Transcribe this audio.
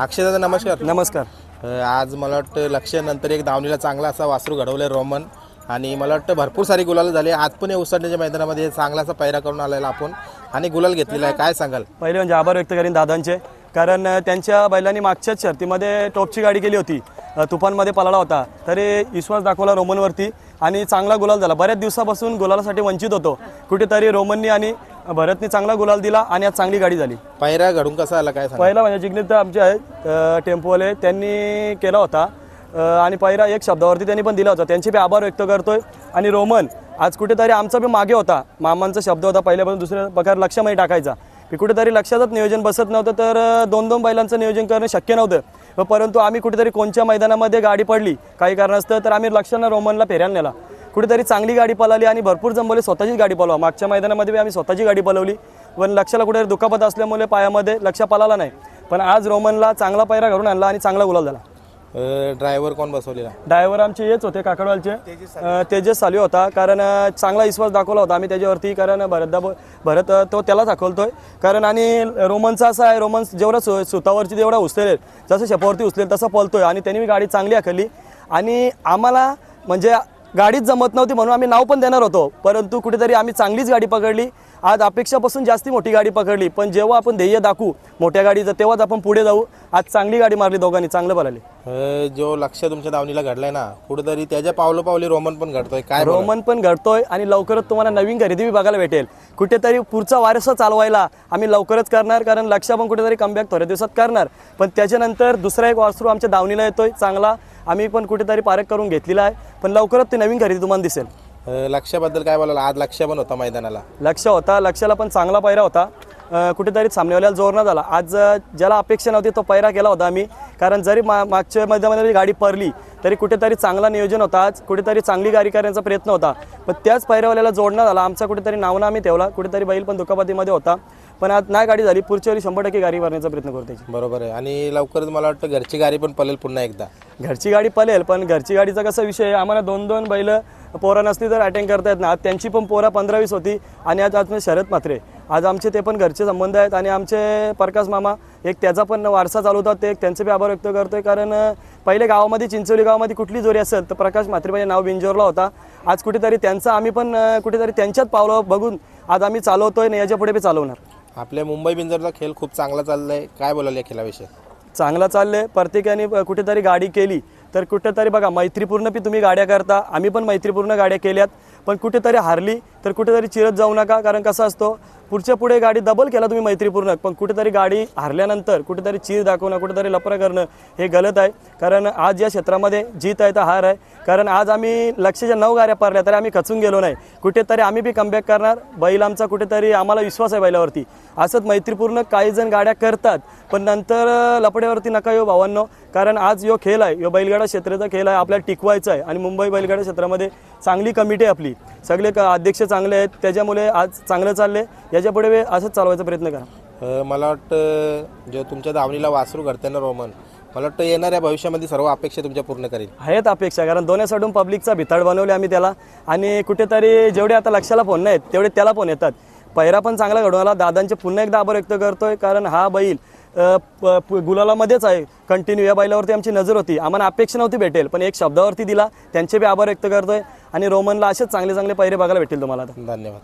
अक्षयदादा नमस्कार. नमस्कार. अ, आज मला वाटतं लक्ष्यानंतर एक दावणीला चांगला असा वासरू घडवलं रोमन. आणि मला वाटतं भरपूर सारी गुलाल झाली. आज पण या उसडण्याच्या मैदानामध्ये चांगला असा पैरा करून आलेला आपण. आणि गुलाल घेतलेला आहे. काय सांगाल? पहिले म्हणजे आभार व्यक्त करीन दादांचे. कारण अ, त्यांच्या बैलांनी मागच्याच शर्तीमध्ये टॉपची गाडी केली होती. तुफानमध्ये पळाला होता. तरी विश्वास दाखवला रोमनवरती आणि चांगला गुलाल झाला. बऱ्याच दिवसापासून गुलालासाठी वंचित होतो. कुठेतरी रोमननी आणि भरतनी चांगला गुलाल दिला आणि आज चांगली गाडी झाली. पैरा घडून कसा आला? काय पहिला म्हणजे जिग्नेत तर आमचे आहेत टेम्पोवाले. त्यांनी केला होता. आणि पहिला एक शब्दावरती त्यांनी पण दिला होता. त्यांचे बी आभार व्यक्त करतोय. आणि रोमन आज कुठेतरी आमचा बी मागे होता. मामांचा शब्द होता पहिल्यापासून दुसऱ्या प्रकार लक्षामध्ये टाकायचा. की कुठेतरी लक्षातच नियोजन बसत नव्हतं तर दोन दोन बैलांचं नियोजन करणं शक्य नव्हतं. व परंतु आम्ही कुठेतरी कोणच्या मैदानामध्ये गाडी पडली काही कारणास्तव तर आम्ही लक्षानं रोमनला फेऱ्याला नेला. कुठेतरी चांगली गाडी पळाली आणि भरपूर जमवले स्वतःचीच गाडी पळवा. मागच्या मैदानामध्ये आम्ही स्वतःची गाडी पळवली. पण लक्षाला कुठेतरी दुखापत असल्यामुळे पायामध्ये लक्ष पळाला नाही. पण आज रोमनला चांगला पायरा घडून आणला आणि चांगला गुलाल झाला. ड्रायव्हर कोण बसवलेला? ड्रायव्हर आमचे हेच होते काकडवालचे. अं, तेजस साली होता कारण अं, चांगला विश्वास दाखवला होता आम्ही त्याच्यावरती कारण भरतदा भरत अं, तो त्याला दाखवतोय. कारण आणि रोमनचा असा आहे रोमन जेवढा सु सुतावरची जेवढा उचलेल जसं शेपावरती उचलेल तसं पळतोय. आणि त्यांनी बी गाडी चांगली आखली आणि आम्हाला म्हणजे गाडीच जमत नव्हती म्हणून आम्ही नाव पण देणार होतो. परंतु कुठेतरी आम्ही चांगलीच गाडी पकडली. आज अपेक्षापासून जास्ती मोठी गाडी पकडली. पण जेव्हा आपण ध्येय दाखवू मोठ्या गाडीचं तेव्हाच आपण पुढे जाऊ. आज चांगली गाडी मारली दोघांनी चांगलं अ, जो लक्ष तुमच्या दावणीला घडलाय ना कुठेतरी त्याच्या पावलं पावली रोमन पण घडतोय. काय? रोमन पण घडतोय आणि लवकरच तुम्हाला नवीन खरेदी बघायला भेटेल. कुठेतरी पुढचा वारसा चालवायला आम्ही लवकरच करणार कारण लक्ष पण कुठेतरी कमबॅक थोड्या दिवसात करणार. पण त्याच्यानंतर दुसरा एक वासरू आमच्या दावणीला येतोय चांगला. आम्ही पण कुठेतरी पारख करून घेतलेला आहे. पण लवकरच ते नवीन खरेदी तुम्हाला दिसेल. लक्ष्याबद्दल काय बोलाल? आज लक्ष पण होता मैदानाला. लक्ष होता लक्षाला पण चांगला पैरा होता. अं, कुठेतरी सामनेवाल्याला जोर न झाला. आज अं, ज्याला अपेक्षा नव्हती तो पैरा केला होता आम्ही. कारण जरी मा मागच्या मैदानामध्ये गाडी पडली तरी कुठेतरी चांगला नियोजन होता. आज कुठेतरी चांगली गाडी करण्याचा प्रयत्न होता. पण त्याच पैरावाल्याला जोडणं झाला. आमचा कुठेतरी नावना आम्ही ठेवला. कुठेतरी बैल पण दुखापतीमध्ये होता. पण आज नाही गाडी झाली पुढच्या वेळी शंभर टक्के गाडी भरण्याचा प्रयत्न करू त्याची. बरोबर आहे. आणि लवकरच मला वाटतं घरची गाडी पण पळेल पुन्हा एकदा. घरची गाडी पळेल पण घरची गाडीचा कसा विषय आहे? आम्हाला दोन दोन बैल पोरं नसली तर अटेंड करता येत ना आज त्यांची पण पोरं पंधरा वीस होती आणि आज आज शरद मात्रे आज आमचे ते पण घरचे संबंध आहेत आणि आमचे प्रकाश मामा एक त्याचा पण वारसा चालू होता. ते एक त्यांचे बी आभार व्यक्त करतोय कारण पहिले गावामध्ये चिंचोली गावामध्ये कुठली जोरी असेल तर प्रकाश मात्रे माझे नाव बिंजोरला होता. आज कुठेतरी त्यांचं आम्ही पण कुठेतरी त्यांच्याच पावलं बघून आज आम्ही चालवतोय आणि याच्यापुढे बी चालवणार. आपल्या मुंबई बिंजरचा खेळ खूप चांगला चाललाय. काय बोलाल या खेळाविषयी? चांगला चाललंय. प्रत्येकाने कुठेतरी गाडी केली. तर कुठेतरी बघा मैत्रीपूर्ण बी तुम्ही गाड्या करता. आम्ही पण मैत्रीपूर्ण गाड्या केल्यात. पण कुठेतरी हारली. तर कुठेतरी चिरत जाऊ नका कारण कसं असतो पुढच्या पुढे गाडी डबल केला तुम्ही मैत्रीपूर्ण पण कुठेतरी गाडी हारल्यानंतर कुठेतरी चीर दाखवणं कुठेतरी लपरं करणं हे गलत आहे. कारण आज या क्षेत्रामध्ये जीत आहे तर हार आहे. कारण आज आम्ही लक्षच्या नऊ गाड्या पारल्या तरी आम्ही खचून गेलो नाही. कुठेतरी आम्ही बी कमबॅक करणार. बैल आमचा कुठेतरी आम्हाला विश्वास आहे बैलावरती. असंच मैत्रीपूर्ण काही जण गाड्या करतात पण नंतर लपड्यावरती नका यो भावांनो. कारण आज यो खेळ आहे यो बैलगाडा क्षेत्राचा खेळ आहे आपल्याला टिकवायचा आहे. आणि मुंबई बैलगाडा क्षेत्रामध्ये चांगली कमिटी आहे आपली. सगळे क- अध्यक्ष चांगले आहेत त्याच्यामुळे आज चांगलं चालले याच्यापुढे वे- असंच चालवायचा प्रयत्न करा. मला वाटतं जो तुमच्या दावणीला वासरू घडते ना रोमन मला वाटतं येणाऱ्या भविष्यामध्ये सर्व अपेक्षा तुमच्या पूर्ण करेल आहेत अपेक्षा कारण दोन्ही साईडून पब्लिकचा भिताड बनवले आम्ही त्याला. आणि कुठेतरी जेवढे आता लक्षाला फोन नाहीत तेवढे त्याला फोन येतात. पैरा पण चांगला घडवून आला दादांचे पुन्हा एकदा आभार व्यक्त करतोय कारण हा बैल गुलालामध्येच आहे. कंटिन्यू या बैलावरती आमची नजर होती. आम्हाला अपेक्षा नव्हती भेटेल पण एक शब्दावरती दिला. त्यांचे बी आभार व्यक्त करतोय. आणि रोमनला असेच चांगले चांगले पैरे बघायला भेटेल तुम्हाला धन्यवाद.